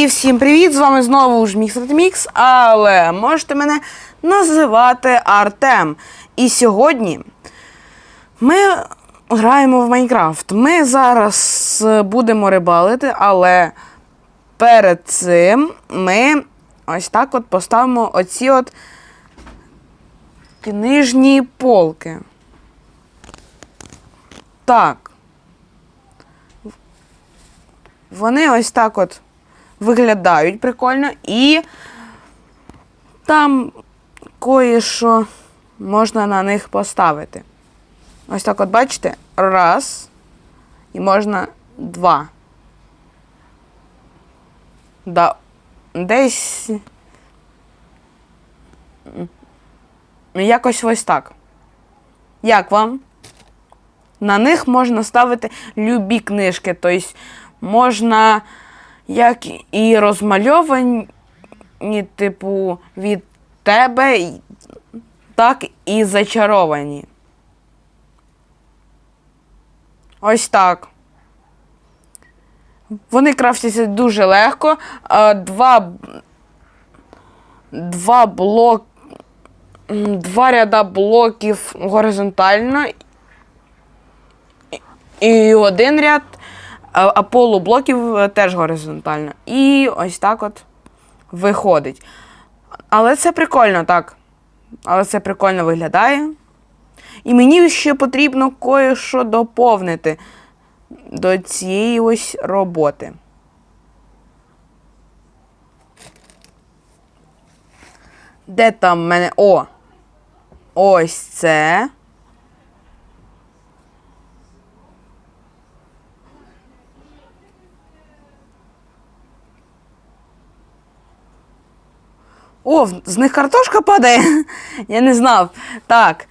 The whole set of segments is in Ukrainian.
І всім привіт! З вами знову ж Мікс але можете мене називати Артем. І сьогодні ми граємо в Майнкрафт. Ми зараз будемо рибалити, але перед цим ми ось так от поставимо оці от книжні полки. Так. Вони ось так от виглядають прикольно і там кое-що можна на них поставити. Ось так от бачите? Раз. І можна два. Да. Десь. Якось ось так. Як вам? На них можна ставити любі книжки. Тобто можна як і розмальовані, типу, від тебе, так і зачаровані. Ось так. Вони крафтяться дуже легко. Два, два блок. Два ряда блоків горизонтально і один ряд а, а полублоків е, теж горизонтально. І ось так от виходить. Але це прикольно, так. Але це прикольно виглядає. І мені ще потрібно кое-що доповнити до цієї ось роботи. Де там в мене. О! Ось це. О, з них картошка падає. Я не знав. Так.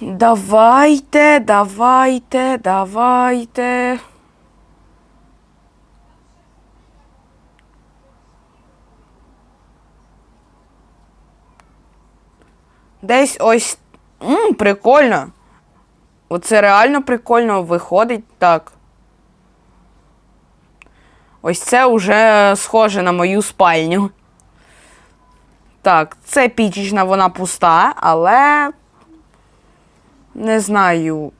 Давайте, давайте, давайте. Десь ось. М, прикольно. Оце реально прикольно виходить так. Ось це вже схоже на мою спальню. Так, це пічечна, вона пуста, але не знаю.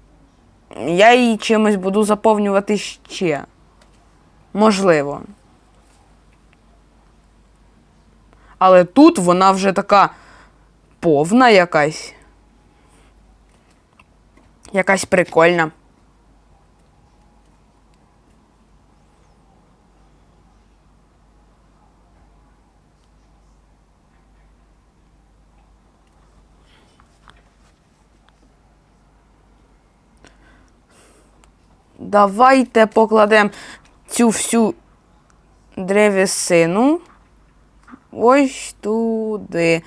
Я її чимось буду заповнювати ще. Можливо. Але тут вона вже така повна якась. Якась прикольна. Давайте покладемо цю всю древесину ось туди.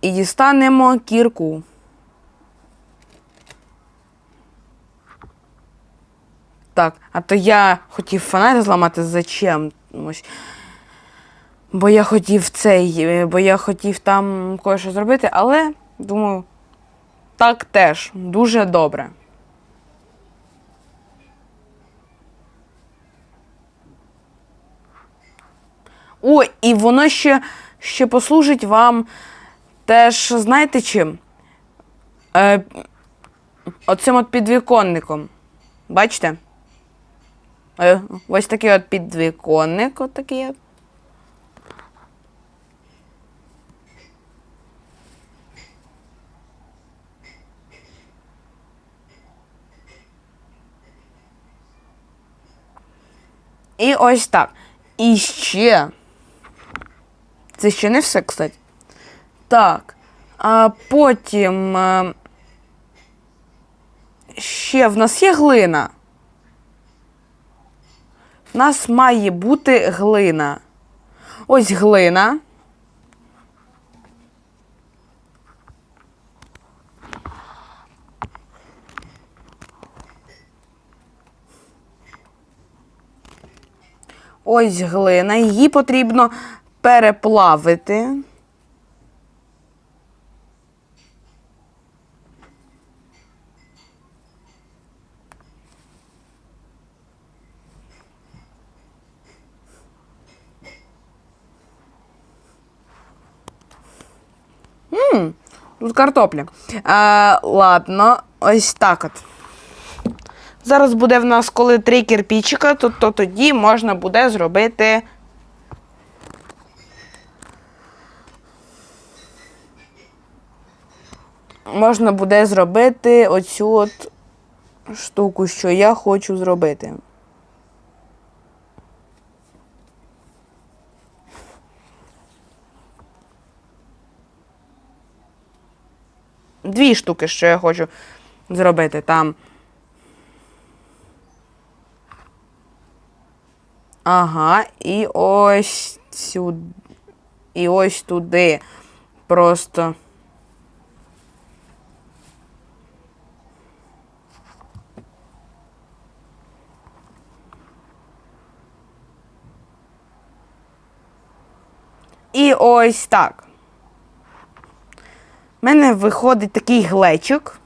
І дістанемо кірку. Так, а то я хотів фонарь зламати зачем? Бо я хотів цей, бо я хотів там кое-що зробити, але думаю, так теж дуже добре. О, і воно ще, ще послужить вам теж, знаєте чим? Е, оцим от підвіконником. Бачите? Е, ось такий от підвіконник, от такий. І ось так. І ще. Це ще не все, кстати. Так. А потім. е, Ще в нас є глина. В нас має бути глина. Ось глина. Ось глина. Її потрібно переплавити. Ммм, тут картопля. А, Ладно, ось так от. Зараз буде в нас коли три кирпічика, то, то тоді можна буде зробити Можна буде зробити оцю от штуку, що я хочу зробити. Дві штуки, що я хочу зробити там. Ага, і ось сюди. І ось туди. Просто. І ось так. У мене виходить такий глечик.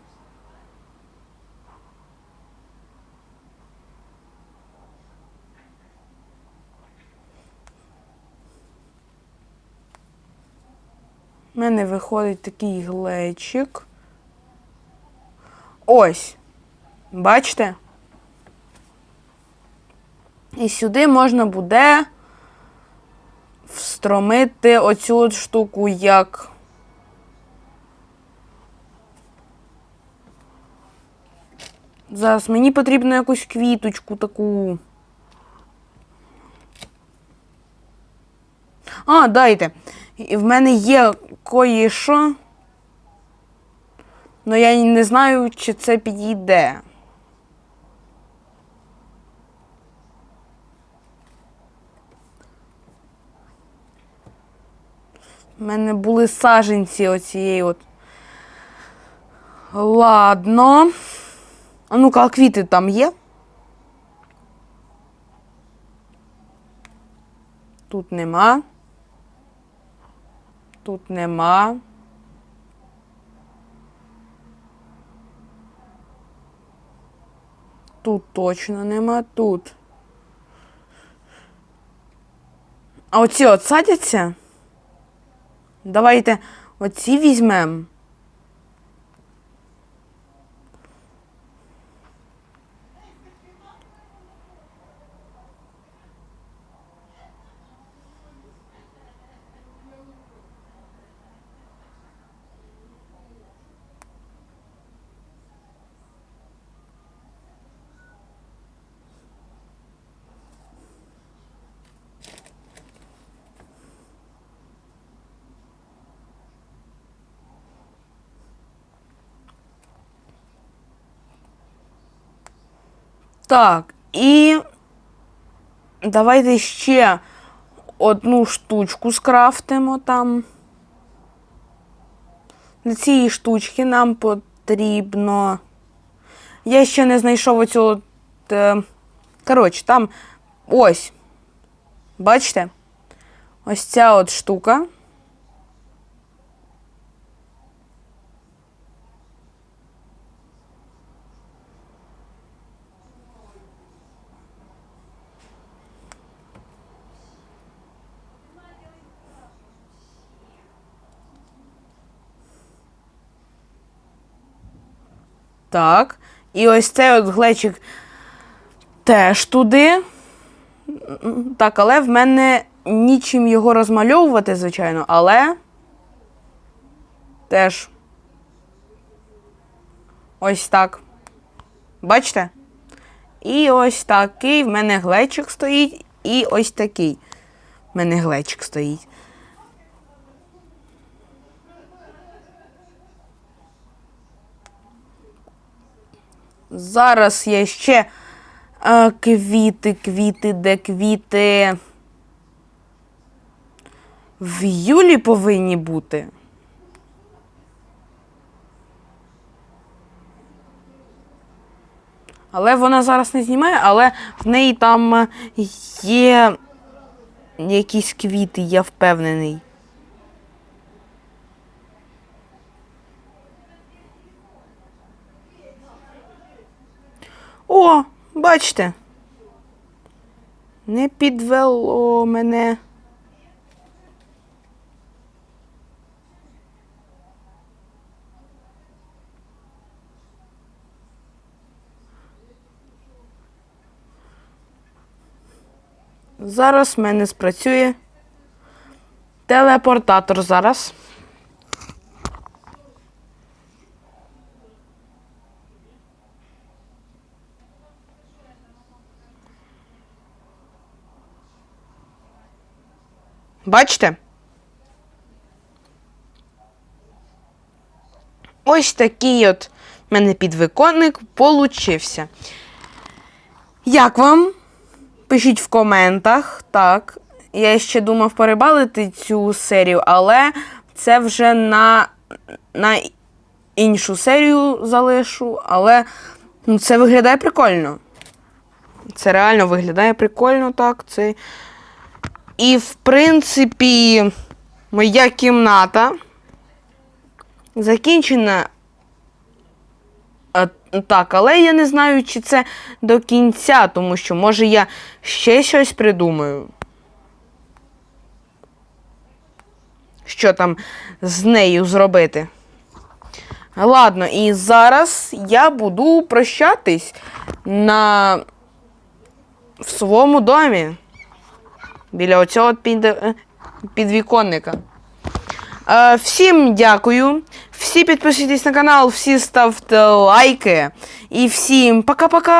У мене виходить такий глечик. Ось. Бачите? І сюди можна буде встромити оцю от штуку як. Зараз мені потрібно якусь квіточку таку. А, дайте. В мене є кое-що. Ну я не знаю, чи це підійде. У мене були саженці оцієї от. Ладно. А ну-ка, а квіти там є? Тут нема. Тут нема. Тут точно нема. Тут. А оці от садяться? Давайте оці візьмемо. Так, і давайте ще одну штучку скрафтимо там. Для цієї штучки нам потрібно. Я ще не знайшов оцю. От, е... Коротше, там ось. Бачите? Ось ця от штука. Так. І ось цей от глечик теж туди. Так, але в мене нічим його розмальовувати, звичайно, але теж ось так. Бачите? І ось такий в мене глечик стоїть, і ось такий в мене глечик стоїть. Зараз є ще е, квіти, квіти, де квіти. В Юлі повинні бути. Але вона зараз не знімає, але в неї там є якісь квіти, я впевнений. О, бачите, не підвело мене. Зараз в мене спрацює телепортатор зараз. Бачите? Ось такий от в мене підвиконник получився. Як вам? Пишіть в коментах. Так. Я ще думав перебалити цю серію, але це вже на, на іншу серію залишу. Але ну, це виглядає прикольно. Це реально виглядає прикольно, так. Це... І, в принципі, моя кімната закінчена. Так, але я не знаю, чи це до кінця, тому що може я ще щось придумаю. Що там з нею зробити? Ладно, і зараз я буду прощатись на в своєму домі. Біля оцього під... е, підвіконника. Е, всім дякую. Всі підписуйтесь на канал, всі ставте лайки. І всім пока-пока!